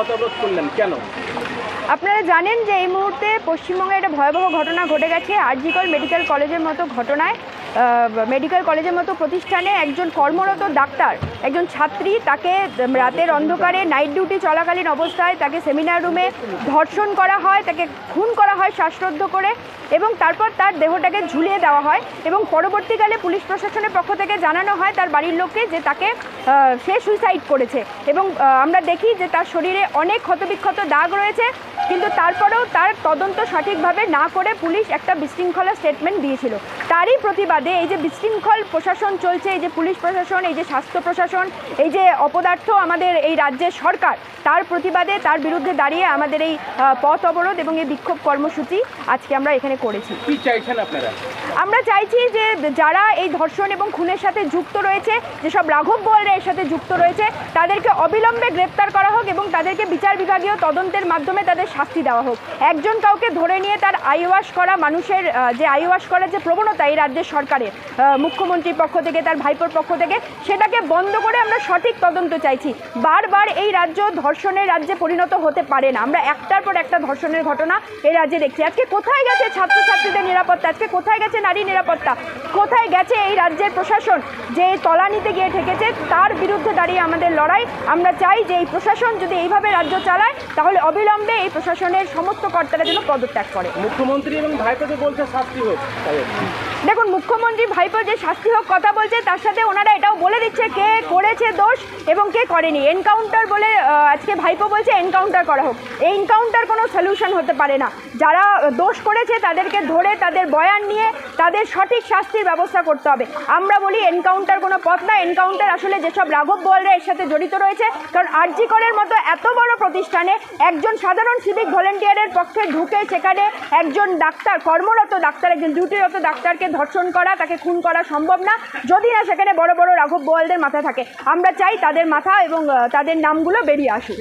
পথ অবরোধ করলেন কেন? আপনারা জানেন যে এই মুহূর্তে পশ্চিমবঙ্গে একটা ভয়াবহ ঘটনা ঘটে গেছে আরজিকল মেডিকেল কলেজের মতো ঘটনায়। মেডিকেল কলেজের মতো প্রতিষ্ঠানে একজন কর্মরত ডাক্তার, একজন ছাত্রী তাকে রাতের অন্ধকারে নাইট ডিউটি চলাকালীন অবস্থায় তাকে সেমিনার রুমে ধর্ষণ করা হয়, তাকে খুন করা হয় শ্বাসরুদ্ধ করে এবং তারপর তার দেহটাকে ঝুলিয়ে দেওয়া হয় এবং পরবর্তীকালে পুলিশ প্রশাসনের পক্ষ থেকে জানানো হয় তার বাড়ির লোককে যে তাকে সে সুইসাইড করেছে এবং আমরা দেখি যে তার শরীরে অনেক ক্ষতবিক্ষত দাগ রয়েছে কিন্তু তারপরেও তার তদন্ত সঠিকভাবে না করে পুলিশ একটা বিশৃঙ্খলা স্টেটমেন্ট দিয়েছিল। তারই প্রতিবাদে এই যে বিশৃঙ্খল প্রশাসন চলছে এই যে পুলিশ প্রশাসন এই যে স্বাস্থ্য প্রশাসন এই যে অপদার্থ আমাদের এই রাজ্যের সরকার তার প্রতিবাদে তার বিরুদ্ধে দাঁড়িয়ে আমাদের এই পথ অবরোধ এবং এই বিক্ষোভ কর্মসূচি আজকে আমরা এখানে করেছি। কি চাইছেন আপনারা? আমরা চাইছি যে যারা এই ধর্ষণ এবং খুনের সাথে যুক্ত রয়েছে যেসব রাঘব বোয়ালরা এর সাথে যুক্ত রয়েছে তাদেরকে অবিলম্বে গ্রেপ্তার করা হোক এবং তাদেরকে বিচার বিভাগীয় তদন্তের মাধ্যমে তাদের শাস্তি দেওয়া হোক। একজন কাউকে ধরে নিয়ে তার আইওয়াশ করা, মানুষের যে আইওয়াশ করার যে প্রবণতা এই রাজ্যের সরকারের মুখ্যমন্ত্রীর পক্ষ থেকে, তার ভাইপোর পক্ষ থেকে, সেটাকে বন্ধ করে আমরা সঠিক তদন্ত চাইছি। বারবার এই রাজ্য ধর্ষণের রাজ্যে পরিণত হতে পারে না। আমরা একটার পর একটা ধর্ষণের ঘটনা এই রাজ্যে দেখছি। আজকে কোথায় গেছে ছাত্রছাত্রীদের নিরাপত্তা? আজকে কোথায় গেছে নারী নিরাপত্তা? কোথায় গেছে এই রাজ্যের প্রশাসন? যে তলানিতে গিয়ে ঠেকেছে, তার বিরুদ্ধে দাঁড়িয়ে আমাদের লড়াই। আমরা চাই যে এই প্রশাসন যদি এইভাবে রাজ্য চালায়, তাহলে অবিলম্বে এই প্রশাসনের সমস্ত কর্তারা যেন পদত্যাগ করে মুখ্যমন্ত্রী এবং ভাইকে বলছে শাস্তি হোক। দেখুন, মুখ্যমন্ত্রী ভাইপো যে শাস্তি হোক কথা বলছে, তার সাথে ওনারা এটাও বলে দিচ্ছে কে করেছে দোষ এবং কে করেনি। এনকাউন্টার বলে আজকে ভাইপো বলছে এনকাউন্টার করা হোক। এই এনকাউন্টার কোনো সলিউশন হতে পারে না। যারা দোষ করেছে, তাদেরকে ধরে, তাদের বয়ান নিয়ে, তাদের সঠিক শাস্তির ব্যবস্থা করতে হবে। আমরা বলি এনকাউন্টার কোনো পথ না। এনকাউন্টার আসলে যেসব রাঘব বোয়ালরা এর সাথে জড়িত রয়েছে, কারণ আরজি করের মতো এত বড় প্রতিষ্ঠানে একজন সাধারণ সিভিক ভলেন্টিয়ারের পক্ষে ঢুকে সেখানে একজন ডাক্তার, কর্মরত ডাক্তার, একজন ডিউটিরত ডাক্তারকে ধর্ষণ করা, তাকে খুন করা সম্ভব না। যদি না, সেখানে বড় বড় রাঘব বোয়ালদের মাথা থাকে। আমরা চাই তাদের মাথা এবং তাদের নামগুলো বেরিয়ে আসুক।